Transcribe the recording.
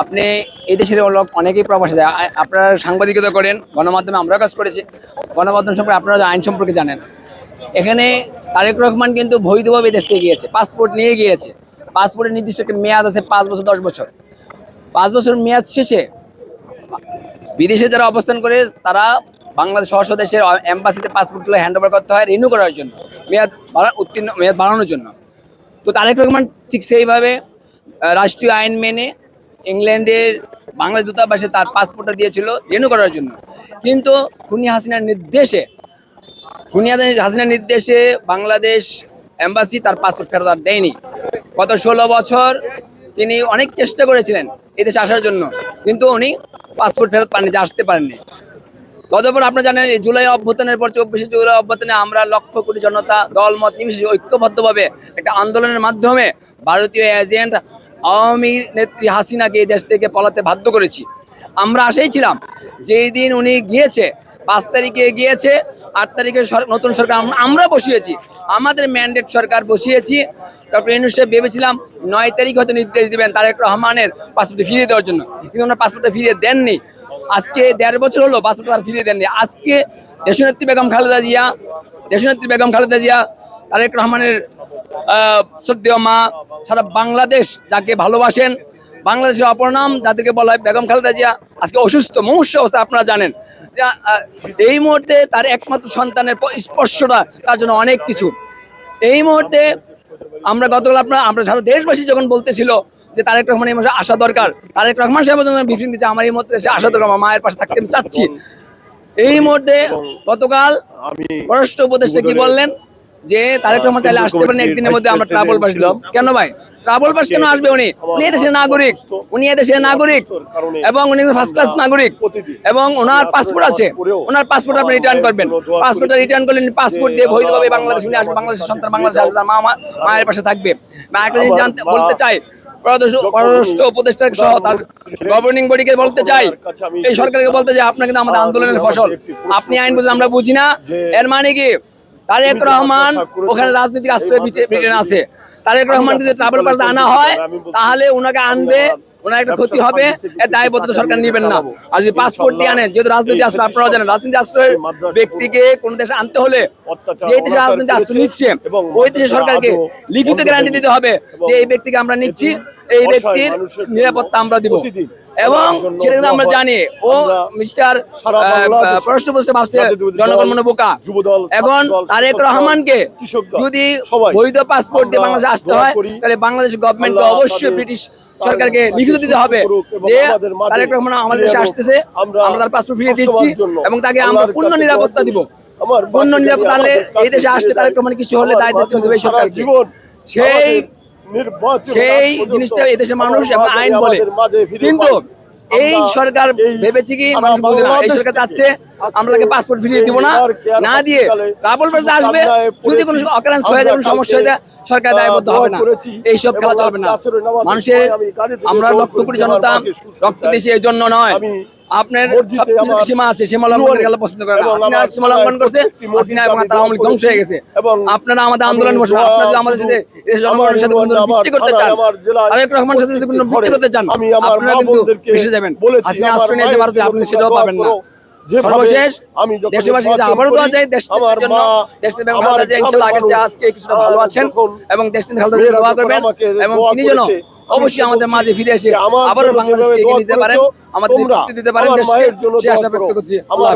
আপনি এই দেশের লোক অনেকেই প্রবাসে যায়। আপনারা সাংবাদিকতা করেন, গণমাধ্যমে আমরাও কাজ করেছি। গণমাধ্যম সম্পর্কে আপনারা আইন সম্পর্কে জানেন। এখানে তারেক রহমান কিন্তু বৈধভাবে দেশ থেকে গিয়েছে, পাসপোর্ট নিয়ে গিয়েছে। পাসপোর্টের নির্দিষ্ট একটা মেয়াদ আছে পাঁচ বছর, দশ বছর। পাঁচ বছর মেয়াদ শেষে বিদেশে যারা অবস্থান করে, তারা বাংলাদেশ সহ দেশের এম্বাসিতে পাসপোর্টগুলো হ্যান্ড ওভার করতে হয় রিনিউ করার জন্য। মেয়াদ উত্তীর্ণ মেয়াদ বাড়ানোর জন্য। তো তারেক রহমান ঠিক সেইভাবে রাষ্ট্রীয় আইন মেনে ইংল্যান্ডের বাংলাদেশ দূতাবাসে তার পাসপোর্টটা দিয়েছিল রিনিউ করার জন্য। কিন্তু খুনি হাসিনার নির্দেশে, খুনি হাসিনার নির্দেশে বাংলাদেশ এম্বাসি তার পাসপোর্ট ফেরত আর দেয়নি। গত ষোলো বছর তিনি অনেক চেষ্টা করেছিলেন এদেশে আসার জন্য, কিন্তু উনি পাসপোর্ট ফেরত পাননি, যে আসতে পারেননি। তদপর আপনারা জানেন, এই জুলাই অভ্যুত্থানের পর চব্বিশে জুলাই অভ্যুত্থানে আমরা লক্ষ কোটি জনতা, দলমত নির্বিশেষে ঐক্যবদ্ধভাবে একটা আন্দোলনের মাধ্যমে ভারতীয় এজেন্ট আওয়ামী নেত্রী হাসিনাকে এই দেশ থেকে পলাতে বাধ্য করেছি। আমরা আশাই ছিলাম যেই দিন উনি গিয়েছে, পাঁচ তারিখে গিয়েছে, আট তারিখে নতুন সরকার আমরা বসিয়েছি, আমাদের ম্যান্ডেট সরকার বসিয়েছি। ডক্টর ইউনুস সাহেব ভেবেছিলাম নয় তারিখ হয়তো নির্দেশ দেবেন তারেক রহমানের পাসপোর্ট ফিরিয়ে দেওয়ার জন্য, কিন্তু ওনার পাসপোর্টটা ফিরিয়ে দেননি। আজকে দেড় বছর হলো পাসপোর্ট আর ফিরিয়ে দেননি। আজকে দেশনেত্রী বেগম খালেদা জিয়া, দেশনেত্রী বেগম খালেদা জিয়া তারেক রহমানের শ্রদ্ধেয় মা সারা বাংলাদেশ যাকে ভালোবাসেন বাংলাদেশের অপর নাম যাদেরকে বলা হয় বেগম খালেদা জিয়া আজকে অসুস্থ মুমূর্ষ অবস্থা আপনারা জানেন। এই মুহূর্তে তার একমাত্র সন্তানের স্পর্শটা তার জন্য অনেক কিছু। এই মুহূর্তে আমরা গতকাল আপনার আমরা সারা দেশবাসী যখন বলতেছিল যে তারেক রহমান এই মাসে আসা দরকার তারেক রহমান সাহেব যখন ব্রিফিং দিচ্ছে আমার এই মুহূর্তে সে আসা দরকার আমার মায়ের পাশে থাকতে আমি চাচ্ছি। এই মুহূর্তে গতকাল আমি পররাষ্ট্র উপদেষ্টা কি বললেন? যে তারেক রহমান চাইলে আসতে পারেন একদিনের মধ্যে আমরা ট্রাভেল পাস দিলাম। কেন ভাই? ট্রাভেল পাস কেন আসবে উনি? উনি এদেশের নাগরিক। উনি এদেশের নাগরিক। এবং উনি ফার্স্ট ক্লাস নাগরিক। এবং ওনার পাসপোর্ট আছে। ওনার পাসপোর্ট আপনি রিটার্ন করবেন। পাসপোর্টটা রিটার্ন করলে পাসপোর্ট দিয়ে বৈধভাবে বাংলাদেশ, উনি আসবে, বাংলাদেশের সন্তান, বাংলাদেশে আসবে মা মা- মায়ের পাশে থাকবে। আমি একটা জিনিস জানতে বলতে চাই। পররাষ্ট্র উপদেষ্টা সহ তার গভর্নিং বডিকে বলতে চাই। এই সরকারকে বলতে চাই, আপনার কিন্তু আমাদের আন্দোলনের ফসল। আপনি আইন বুঝে আমরা বুঝি না। এর মানে কি? তারেক রহমান ওখানে রাজনৈতিক আশ্রয় ব্রিটেন আছে। তারেক রহমান যদি ট্রাভেল পাস আনা হয় তাহলে ওনাকে আনবে ওনার একটা ক্ষতি হবে এর দায়বদ্ধতা সরকার নেবেন না। আর যদি পাসপোর্ট দিয়ে আনেন যেহেতু রাজনীতি আশ্রয় আপনারা জানেন রাজনীতি আশ্রয়ের ব্যক্তিকে কোন দেশে আনতে হলে যে দেশে রাজনীতি আশ্রয় নিচ্ছে ওই দেশের সরকারকে লিখিত গ্যারান্টি দিতে হবে যে এই ব্যক্তিকে আমরা নিচ্ছি এই ব্যক্তির নিরাপত্তা আমরা দিব। এবং সেটা কিন্তু আমরা জানি। ও মিস্টার উপদেষ্টা ভাবছে জনগণ মনে বোকা। এখন তারেক রহমানকে যদি বৈধ পাসপোর্ট দিয়ে বাংলাদেশে আসতে হয় তাহলে বাংলাদেশ গভর্নমেন্টকে অবশ্যই ব্রিটিশ সরকারকে লিখিত দিতে হবে যে তারেক রহমান আমাদের দেশে আসতেছে আমরা তার পাসপোর্ট ফিরিয়ে দিচ্ছি এবং তাকে আমরা পূর্ণ নিরাপত্তা দিব। পূর্ণ নিরাপত্তা এই দেশে আসলে তারেক রহমান কিছু হলে দায় দায়িত্ব দেবে সরকারকে। সেই সেই জিনিসটা এই দেশের মানুষ এবং আইন বলে। কিন্তু এই সরকার ভেবেছে কি মানুষ বোঝে না এই সরকার চাচ্ছে আমরা তাকে পাসপোর্ট ফিরিয়ে দিব না না দিয়ে ট্রাভেল পাস আসবে যদি কোনো অকারেন্স হয়ে যায় কোনো সমস্যা হয়ে যায় সরকার দায়বদ্ধ হবে না। এইসব খেলা চলবে না। মানুষের আমরা লক্ষ কোটি জনতা রক্ত দিয়েছি এই জন্য নয়। আপনার সব কিছু সীমা আছে সীমা লঙ্ঘনের খেলা পছন্দ করে না। হাসিনা সীমা লঙ্ঘন করছে হাসিনা এবং তার আওয়ামী ধ্বংস হয়ে গেছে। আপনারা আমাদের আন্দোলন বসে আপনারা যদি আমাদের সাথে দেশের জনগণের সাথে কোনো বৃত্তি করতে চান আরেক রহমানের সাথে যদি কোনো বৃত্তি করতে চান আপনারা কিন্তু মিশে যাবেন। হাসিনা আশ্রয় নিয়েছে ভারতে আপনি সেটাও পাবেন না। সর্বশেষ দেশবাসী কাছে আবারও দোয়া চাই দেশের জন্য দেশের বেগম খালেদা জিয়া ইনশাআল্লাহ আগের চেয়ে আজকে কিছুটা ভালো আছেন এবং দেশের খালেদা জিয়া দোয়া করবেন এবং তিনি যেন অবশ্যই আমাদের মাঝে ফিরে এসে আবারও বাংলাদেশকে এগিয়ে নিতে পারেন আমাদের নেতৃত্ব দিতে পারেন দেশকে সে আশা ব্যক্ত করছি। আল্লাহ